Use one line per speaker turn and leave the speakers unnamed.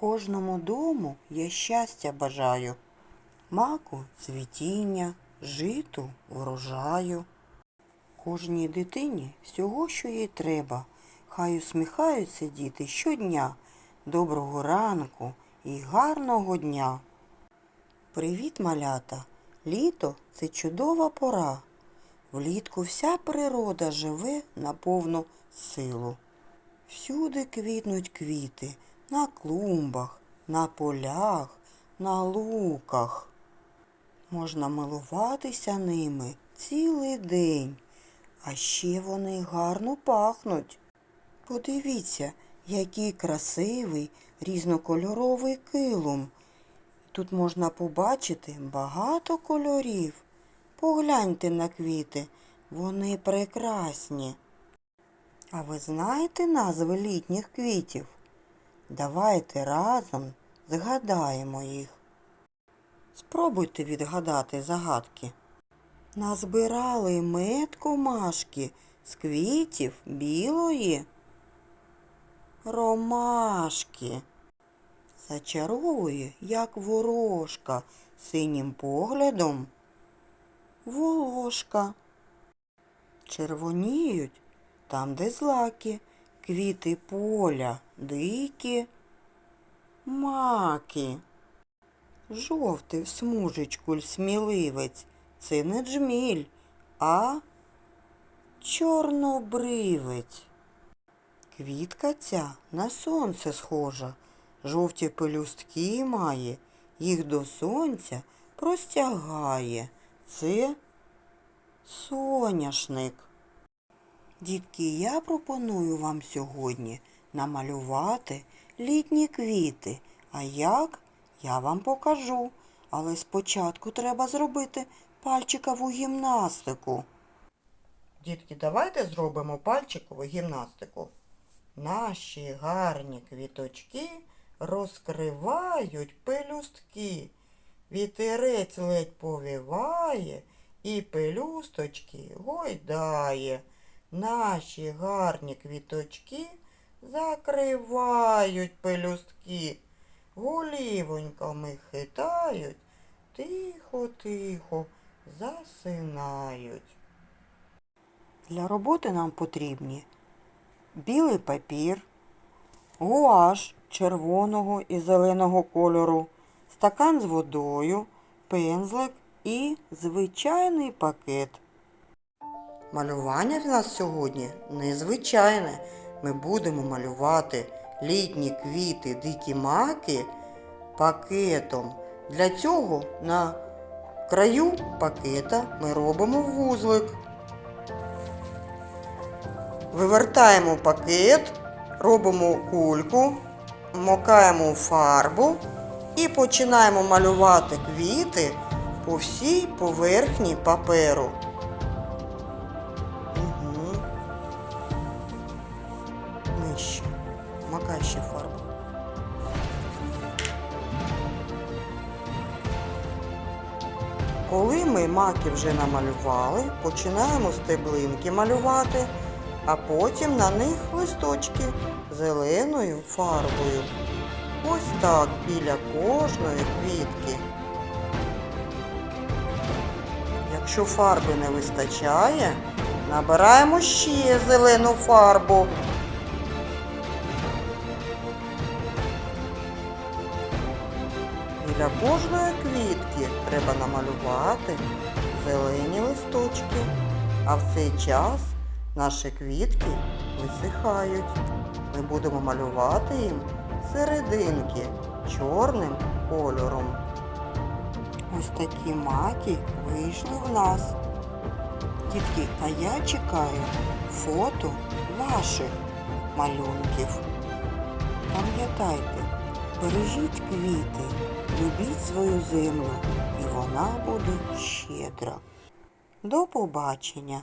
Кожному дому я щастя бажаю, маку цвітіння, житу врожаю. Кожній дитині всього, що їй треба. Хай усміхаються діти щодня. Доброго ранку і гарного дня. Привіт, малята! Літо це чудова пора. Влітку вся природа живе на повну силу. Всюди квітнуть квіти на клумбах, на полях, на луках. Можна милуватися ними цілий день, а ще вони гарно пахнуть. Подивіться, який красивий різнокольоровий килум. Тут можна побачити багато кольорів. Погляньте на квіти, вони прекрасні. А ви знаєте назви літніх квітів? Давайте разом згадаємо їх. Спробуйте відгадати загадки. Назбирали мед комашки з квітів білої ромашки. Зачаровує, як ворожка, синім поглядом волошка. Червоніють там, де злаки, квіти поля, дикі, маки. Жовтий в смужечку сміливець, це не джміль, а чорнобривець. Квітка ця на сонце схожа, жовті пелюстки має, їх до сонця простягає. Це соняшник. Дітки, я пропоную вам сьогодні намалювати літні квіти. А як? Я вам покажу. Але спочатку треба зробити пальчикову гімнастику. Дітки, давайте зробимо пальчикову гімнастику. Наші гарні квіточки розкривають пелюстки. Вітерець ледь повіває і пелюсточки гойдає. Наші гарні квіточки закривають пелюстки, голівоньками хитають, тихо-тихо засинають. Для роботи нам потрібні білий папір, гуаш червоного і зеленого кольору, стакан з водою, пензлик і звичайний пакет. Малювання в нас сьогодні незвичайне. Ми будемо малювати літні квіти, дикі маки пакетом. Для цього на краю пакета ми робимо вузлик. Вивертаємо пакет, робимо кульку, мокаємо фарбу і починаємо малювати квіти по всій поверхні паперу. Макай ще фарбу. Коли ми маки вже намалювали, починаємо стеблинки малювати, а потім на них листочки зеленою фарбою. Ось так біля кожної квітки. Якщо фарби не вистачає, набираємо ще зелену фарбу. Біля кожної квітки треба намалювати зелені листочки, а в цей час наші квітки висихають. Ми будемо малювати їм серединки чорним кольором. Ось такі маки вийшли в нас. Дітки, а я чекаю фото ваших малюнків. Пам'ятайте, бережіть квіти, любіть свою землю, і вона буде щедра. До побачення!